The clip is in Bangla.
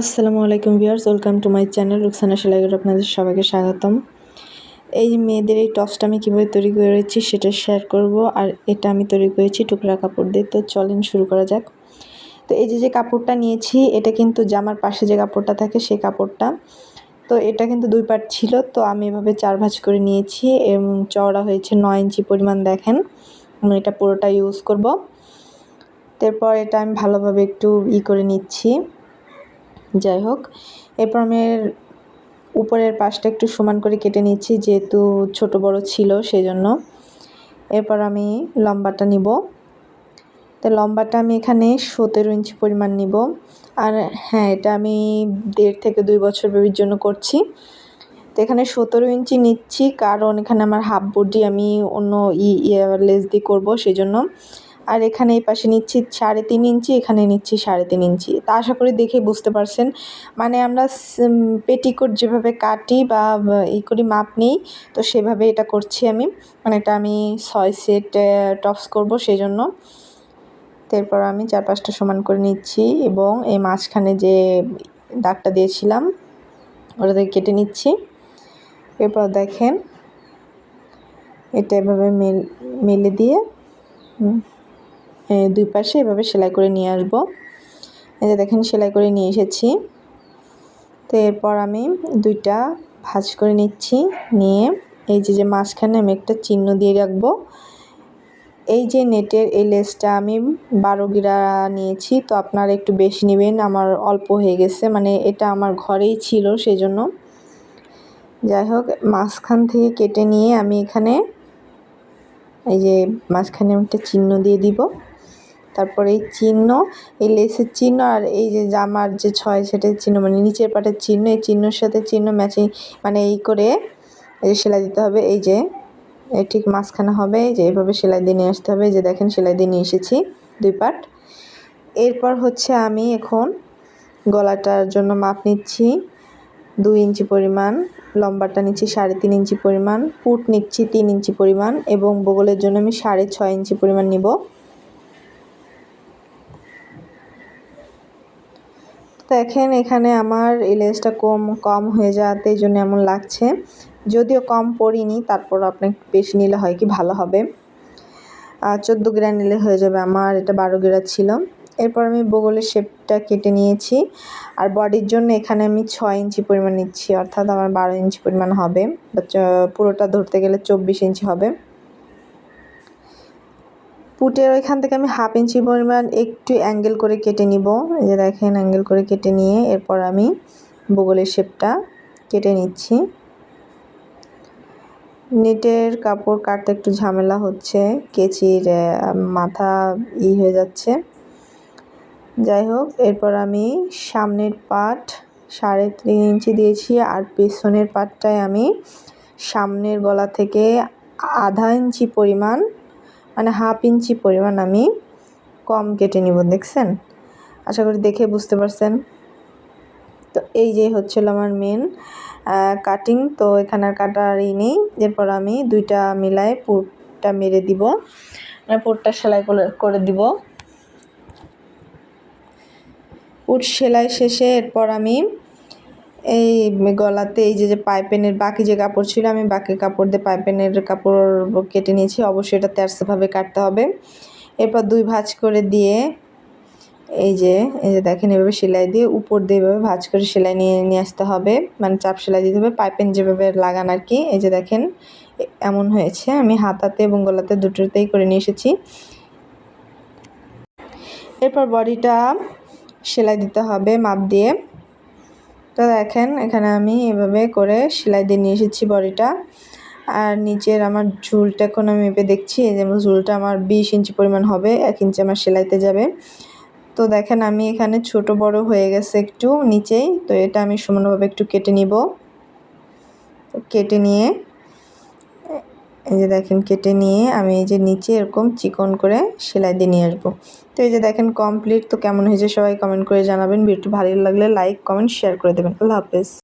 আসসালামু আলাইকুম viewers, welcome to my channel Ruksana সেলাইগুলো আপনাদের সবাইকে স্বাগতম। এই মেয়েদের এই টপসটা আমি কীভাবে তৈরি করেছি সেটা শেয়ার করব আর এটা আমি তৈরি করেছি টুকরা কাপড় দিয়ে। তো চলেন শুরু করা যাক। তো এই যে যে কাপড়টা নিয়েছি, এটা কিন্তু জামার পাশে যে কাপড়টা থাকে সেই কাপড়টা। তো এটা কিন্তু দুই পার্ট ছিল, তো আমি এভাবে চার ভাঁজ করে নিয়েছি। এবং চওড়া হয়েছে নয় ইঞ্চি পরিমাণ, দেখেন। আমি এটা পুরোটা ইউজ করব। তারপর এটা আমি ভালোভাবে একটু ই করে নিচ্ছি। যাই হোক, এরপর আমি উপরের পাশটা একটু সমান করে কেটে নিচ্ছি, যেহেতু ছোট বড় ছিল সেই জন্য এরপর আমি লম্বাটা নিব। তো লম্বাটা আমি এখানে সতেরো ইঞ্চি পরিমাণ নিব। আর হ্যাঁ এটা আমি দেড় থেকে দুই বছর বেবির জন্য করছি। তো এখানে সতেরো ইঞ্চি নিচ্ছি, কারণ এখানে আমার হাফ বডি আমি অন্য ই লেস দিয়ে করব সেই জন্য আর এখানে এই পাশে নিচ্ছি সাড়ে তিন ইঞ্চি, এখানে নিচ্ছি সাড়ে তিন ইঞ্চি। তা আশা করি দেখে বুঝতে পারছেন। মানে আমরা পেটিকোট যেভাবে কাটি বা ই করি, মাপ নিই, তো সেভাবে এটা করছি আমি। মানে এটা আমি ছয় সেট টপস করব সেই জন্য তারপর আমি চার পাঁচটা সমান করে নিচ্ছি এবং এই মাঝখানে যে দাগটা দিয়েছিলাম ওটা থেকে কেটে নিচ্ছি। এরপর দেখেন, এটা এভাবে মেল, মেলে দিয়ে দুই পাশে এভাবে সেলাই করে নিয়ে আসব। এই যে দেখেন, সেলাই করে নিয়ে এসেছি। তো এরপর আমি দুইটা ভাজ করে নিচ্ছি, নিয়ে এই যে যে মাঝখানে আমি একটা চিহ্ন দিয়ে রাখব। এই যে নেটের এই লেসটা আমি বারো গিরা নিয়েছি, তো আপনারা একটু বেশি নেবেন, আমার অল্প হয়ে গেছে মানে এটা আমার ঘরেই ছিল সেই জন্য যাই হোক, মাঝখান থেকে কেটে নিয়ে আমি এখানে এই যে মাঝখানে একটা চিহ্ন দিয়ে দিব। তারপর এই চিহ্ন, এই লেসের চিহ্ন আর এই যে জামার যে ছয় সেটের চিহ্ন মানে নিচের পাটের চিহ্ন, এই চিহ্নর সাথে চিহ্ন ম্যাচিং মানে এই করে এই যে সেলাই দিতে হবে। এই যে এই ঠিক মাঝখানে হবে যে এইভাবে সেলাই দিয়ে নিয়ে আসতে হবে। যে দেখেন সেলাই দিয়ে নিয়ে এসেছি দুই পাট। এরপর হচ্ছে আমি এখন গলাটার জন্য মাপ নিচ্ছি। দুই ইঞ্চি পরিমাণ, লম্বাটা নিচ্ছি সাড়ে তিন ইঞ্চি পরিমাণ, পুট নিচ্ছি তিন ইঞ্চি পরিমাণ এবং বগলের জন্য আমি সাড়ে ছয় ইঞ্চি পরিমাণ নিব। দেখেন এখানে আমার এই কম কম হয়ে যাওয়াতে এই জন্য এমন লাগছে। যদিও কম পড়িনি তারপর আপনি বেশি নিলে হয় কি, ভালো হবে। চোদ্দ গ্রা নিলে হয়ে যাবে আমার, এটা বারো গ্রা ছিল। এরপর আমি বগলের শেপটা কেটে নিয়েছি। আর বডির জন্য এখানে আমি ছয় ইঞ্চি পরিমাণ নিচ্ছি, অর্থাৎ আমার বারো ইঞ্চি পরিমাণ হবে। পুরোটা ধরতে গেলে চব্বিশ ইঞ্চি হবে। পুটের ওইখান থেকে আমি হাফ ইঞ্চি পরিমাণ একটু অ্যাঙ্গেল করে কেটে নিব। এই যে দেখেন, অ্যাঙ্গেল করে কেটে নিয়ে এরপর আমি বগলের শেপটা কেটে নিচ্ছি। নেটের কাপড় কাটতে একটু ঝামেলা হচ্ছে, কেচির মাথা ই হয়ে যাচ্ছে। যাই হোক, এরপর আমি সামনের পাট সাড়ে তিন ইঞ্চি দিয়েছি আর পেছনের পাটটায় আমি সামনের গলা থেকে আধা ইঞ্চি পরিমাণ মানে হাফ ইঞ্চি পরিমাণ আমি কম কেটে নিব, দেখছেন? আশা করি দেখে বুঝতে পারছেন। তো এই যে হচ্ছিল আমার মেন কাটিং তো এখানে আর কাটার ই নেই। এরপর আমি দুইটা মিলায় পুরটা মেরে দিব। মানে পুরটা সেলাই করে দিব। পুট সেলাই শেষে এরপর আমি এই গলাতে এই যে যে পাইপেনের বাকি যে কাপড় ছিল, আমি বাকি কাপড় দিয়ে পাইপেনের কাপড় কেটে নিয়েছি। অবশ্যই এটা তেরসোভাবে কাটতে হবে। এরপর দুই ভাঁজ করে দিয়ে এই যে এই যে দেখেন, এভাবে সেলাই দিয়ে উপর দিয়ে এভাবে ভাঁজ করে সেলাই নিয়ে নিয়ে আসতে হবে। মানে চাপ সেলাই দিতে হবে, পাইপেন যেভাবে লাগান আর কি। এই যে দেখেন এমন হয়েছে। আমি হাতাতে এবং গলাতে দুটোতেই করে নিয়ে এসেছি। এরপর বডিটা সেলাই দিতে হবে, মাপ দিয়ে। তো দেখেন, এখানে আমি এভাবে করে সেলাই দিয়ে নিয়ে এসেছি বডিটা। আর নিচের আমার ঝুলটা এখন আমি মেপে দেখছি, এই যে ঝুলটা আমার বিশ ইঞ্চি পরিমাণ হবে, এক ইঞ্চি আমার সেলাইতে যাবে। তো দেখেন, আমি এখানে ছোট বড় হয়ে গেছে একটু নিচেই, তো এটা আমি সমানভাবে একটু কেটে নিব। কেটে নিয়ে এই যে দেখেন কেটে নিয়ে আমি এই যে নিচে এরকম চিকন করে সেলাই দিয়ে নিয়ে আসব। তো এই যে দেখেন কমপ্লিট তো কেমন হয়েছে সবাই কমেন্ট করে জানাবেন। ভিডিওটি ভালো লাগলে লাইক কমেন্ট শেয়ার করে দেবেন। আল্লাহ হাফেজ।